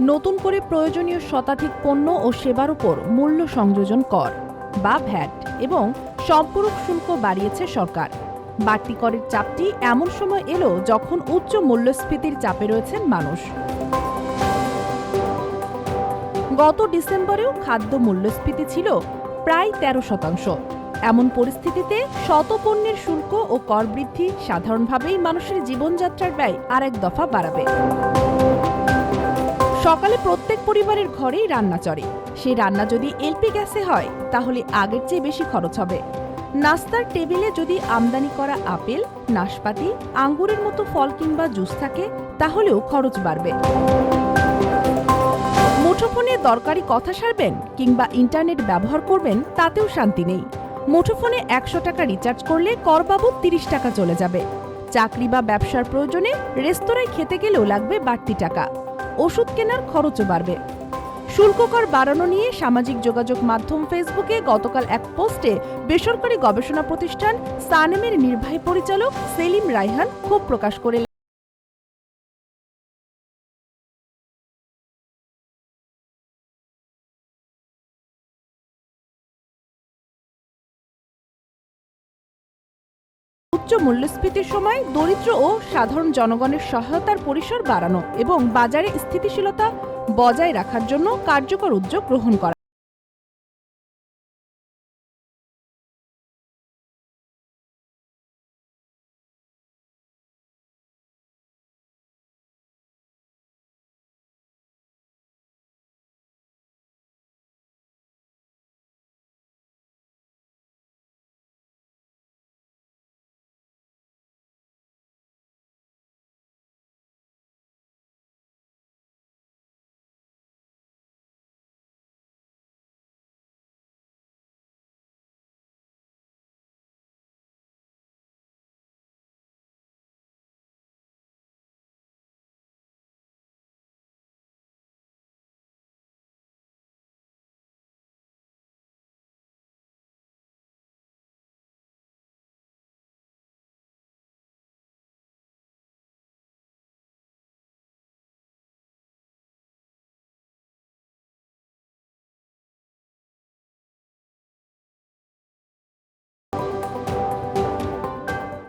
নতুন করে প্রয়োজনীয় শতাধিক পণ্য ও সেবার উপর মূল্য সংযোজন কর বা ভ্যাট এবং সম্পূরক শুল্ক বাড়িয়েছে সরকার। বাড়তি করের চাপটি এমন সময় এলো যখন উচ্চ মূল্যস্ফীতির চাপে রয়েছেন মানুষ। গত ডিসেম্বরেও খাদ্য মূল্যস্ফীতি ছিল প্রায় তেরো শতাংশ। এমন পরিস্থিতিতে শত পণ্যের শুল্ক ও কর বৃদ্ধি সাধারণভাবেই মানুষের জীবনযাত্রার ব্যয় আরেক দফা বাড়াবে। সকালে প্রত্যেক পরিবারের ঘরেই রান্না চড়ে সেই রান্না যদি এলপি গ্যাসে হয়, তাহলে আগের চেয়ে বেশি খরচ হবে। নাস্তার টেবিলে যদি আমদানি করা আপেল, নাশপাতি, আঙ্গুরের মতো ফল কিংবা জুস থাকে, তাহলেও খরচ বাড়বে। মুঠোফোনে দরকারি কথা সারবেন কিংবা ইন্টারনেট ব্যবহার করবেন, তাতেও শান্তি নেই। মুঠোফোনে একশো টাকা রিচার্জ করলে কর বাবদ তিরিশ টাকা চলে যাবে। চাকরি বা ব্যবসার প্রয়োজনে রেস্তোরাঁয় খেতে গেলেও লাগবে বাড়তি টাকা। ওষুধ কেনার খরচও বাড়বে। শুল্ক কর বাড়ানো নিয়ে সামাজিক যোগাযোগ মাধ্যম ফেসবুকে গতকাল এক পোস্টে বেসরকারি গবেষণা প্রতিষ্ঠান সানেমের নির্বাহী পরিচালক সেলিম রায়হান ক্ষোভ প্রকাশ করে উচ্চ মূল্যস্ফীতির সময় দরিদ্র ও সাধারণ জনগণের সহায়তার পরিসর বাড়ানো এবং বাজারে স্থিতিশীলতা বজায় রাখার জন্য কার্যকর উদ্যোগ গ্রহণ করা।